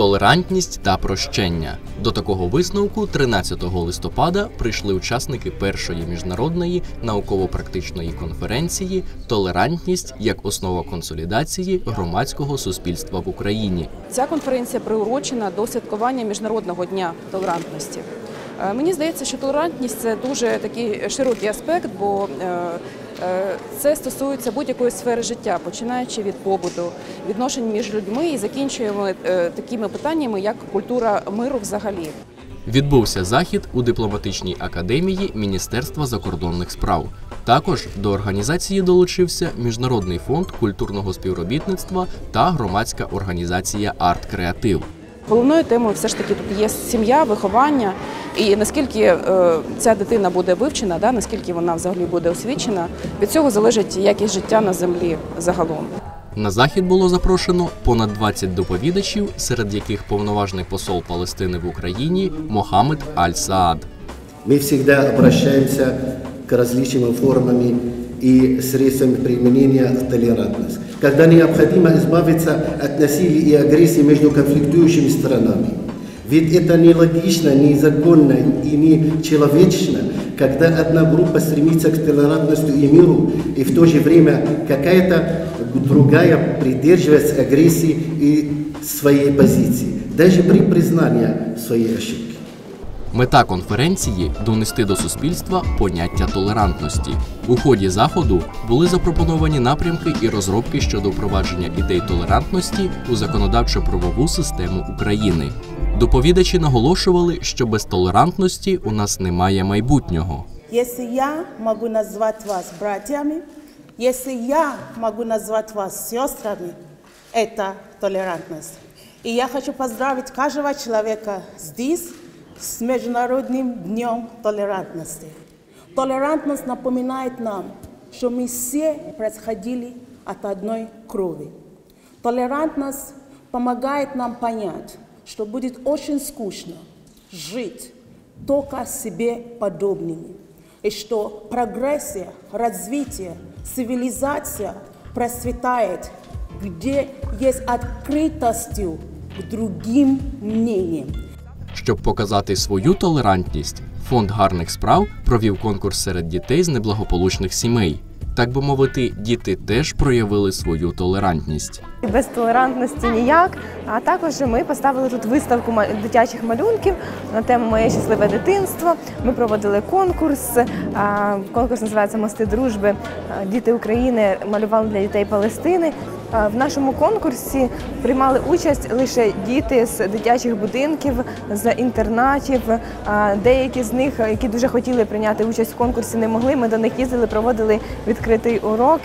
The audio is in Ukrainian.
толерантність та прощення. До такого висновку 13 листопада прийшли учасники першої міжнародної науково-практичної конференції Толерантність як основа консолідації громадського суспільства в Україні. Ця конференція приурочена до святкування Міжнародного дня толерантності. Е, Мені здається, що толерантність це дуже такий широкий аспект, бо е, це стосується будь-якої сфери життя, починаючи від побуту, відношень між людьми і закінчуємо е, такими питаннями, як культура миру взагалі. Відбувся захід у дипломатичній академії Міністерства закордонних справ. Також до організації долучився Міжнародний фонд культурного співробітництва та громадська організація Арт Креатив. Головною темою все ж таки тут є сім'я, виховання, і наскільки е, ця дитина буде вивчена, да, наскільки вона взагалі буде освічена, від цього залежить якість життя на землі загалом. На захід було запрошено понад 20 доповідачів, серед яких повноважний посол Палестини в Україні Мохамед Аль-Саад. Мы всегда обращаемся к различным формам и средствам применения толерантности. Когда необходимо избавиться от насилия и агрессии между конфликтующими сторонами. Ведь это нелогично, незаконно и не человечно, когда одна группа стремится к толерантности и миру, и в то же время какая-то другая придерживается агрессии и своей позиции, даже при признании своей ошибки. Мета конференції донести до суспільства поняття толерантності. У ході заходу були запропоновані напрямки і розробки щодо впровадження ідей толерантності у законодавчо-правову систему України. Доповідачі наголошували, що без толерантності у нас немає майбутнього. Если я могу назвать вас братьями, если я могу назвать вас сестрами, это толерантность. И я хочу поздравить каждого человека здесь с Международным днем толерантности. Толерантность напоминает нам, что мы все происходили от одной крови. Толерантность помогает нам понять, что будет очень скучно жить только себе подобными, и что прогрессия, развитие, цивилизация процветает, где есть открытостью к другим мнениям. Щоб показати свою толерантність, фонд гарних справ провів конкурс серед дітей з неблагополучних сімей. Так би мовити, діти теж проявили свою толерантність. Без толерантності ніяк. А також ми поставили тут виставку дитячих малюнків на тему Моє щасливе дитинство. Ми проводили конкурс. Конкурс називається Мости дружби. Діти України малювали для дітей Палестини. В нашому конкурсі приймали участь лише діти з дитячих будинків, з інтернатів. Деякі з них, які дуже хотіли прийняти участь в конкурсі, не могли. Ми до них їздили, проводили відкритий урок.